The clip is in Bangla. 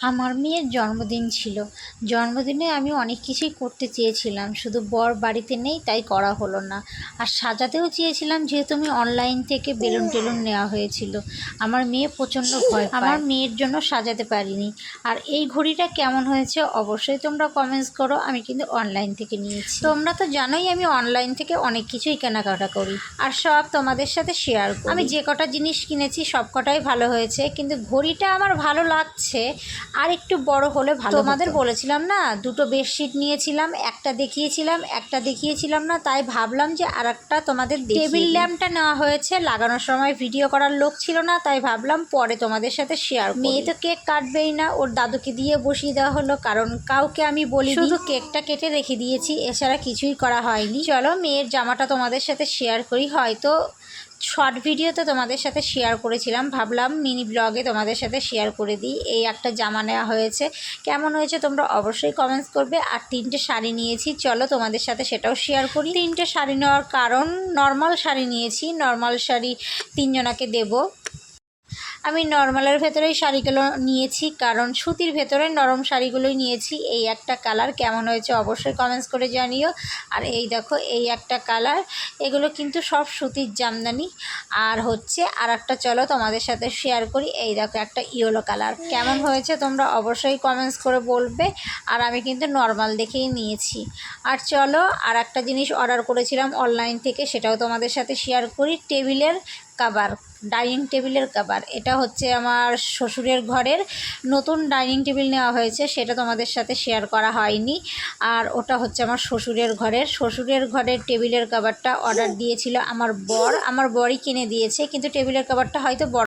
আমার মেয়ের জন্মদিন ছিল। জন্মদিনে আমি অনেক কিছুই করতে চেয়েছিলাম, শুধু বর বাড়িতে নেই তাই করা হলো না। আর সাজাতেও চেয়েছিলাম যেহেতু আমি অনলাইন থেকে বেলুন টেলুন নেওয়া হয়েছিল। আমার মেয়ে প্রচণ্ড ভয় আমার মেয়ের জন্য সাজাতে পারিনি। আর এই ঘড়িটা কেমন হয়েছে অবশ্যই তোমরা কমেন্টস করো, আমি কিন্তু অনলাইন থেকে নিয়েছি। তোমরা তো জানোই আমি অনলাইন থেকে অনেক কিছুই কেনাকাটা করি। আর সব তোমাদের সাথে শেয়ার করি। আমি যে কটা জিনিস কিনেছি সব কটাই ভালো হয়েছে, কিন্তু ঘড়িটা আমার ভালো লাগছে। আর একটু বড় হলে ভালো তোমাদের বলেছিলাম না দুটো বেডশিট নিয়েছিলাম একটা দেখিয়েছিলাম একটা দেখিয়েছিলাম না তাই ভাবলাম যে আর একটা তোমাদের টেবিল ল্যাম্পটা নেওয়া হয়েছে লাগানোর সময় ভিডিও করার লোক ছিল না তাই ভাবলাম পরে তোমাদের সাথে শেয়ার মেয়ে তো কেক কাটবেই না ওর দাদুকে দিয়ে বসিয়ে দেওয়া হলো কারণ কাউকে আমি বলি শুধু কেকটা কেটে রেখে দিয়েছি এছাড়া কিছুই করা হয়নি। চলো মেয়ের জামাটা তোমাদের সাথে শেয়ার করি হয়তো শর্ট ভিডিওতে তোমাদের সাথে শেয়ার করেছিলাম। ভাবলাম মিনি ব্লগে তোমাদের সাথে শেয়ার করে দিই। এই একটা জামা নেওয়া হয়েছে। কেমন হয়েছে তোমরা অবশ্যই কমেন্টস করবে। আর তিনটে শাড়ি নিয়েছি। চলো তোমাদের সাথে সেটাও শেয়ার করি। তিনটে শাড়ি নেওয়ার কারণ নর্মাল শাড়ি নিয়েছি। নর্মাল শাড়ি তিনজনাকে দেবো। আমি নর্মালের ভেতরেই শাড়িগুলো নিয়েছি, কারণ সুতির ভেতরে নরম শাড়িগুলোই নিয়েছি। এই একটা কালার কেমন হয়েছে অবশ্যই কমেন্টস করে জানিও। আর এই দেখো, এই একটা কালার এগুলো কিন্তু সব সুতির জামদানি। আর হচ্ছে আর একটা চলো তোমাদের সাথে শেয়ার করি, এই দেখো একটা ইয়েলো কালার কেমন হয়েছে তোমরা অবশ্যই কমেন্টস করে বলবে, আর আমি কিন্তু নর্মাল দেখেই নিয়েছি। আর চলো আর একটা জিনিস অর্ডার করেছিলাম অনলাইন থেকে, সেটাও তোমাদের সাথে শেয়ার করি। টেবিলের কাবার ডাইনিং টেবিলের কাবার এটা হচ্ছে আমার শ্বশুরের ঘরের নতুন ডাইনিং টেবিল নেওয়া হয়েছে, সেটা তোমাদের সাথে শেয়ার করা হয়নি। আর ওটা হচ্ছে আমার শ্বশুরের ঘরের। শ্বশুরের ঘরের টেবিলের কাবারটা অর্ডার দিয়েছিল আমার বর। আমার বরই কিনে দিয়েছে, কিন্তু টেবিলের কাবারটা হয়তো বড়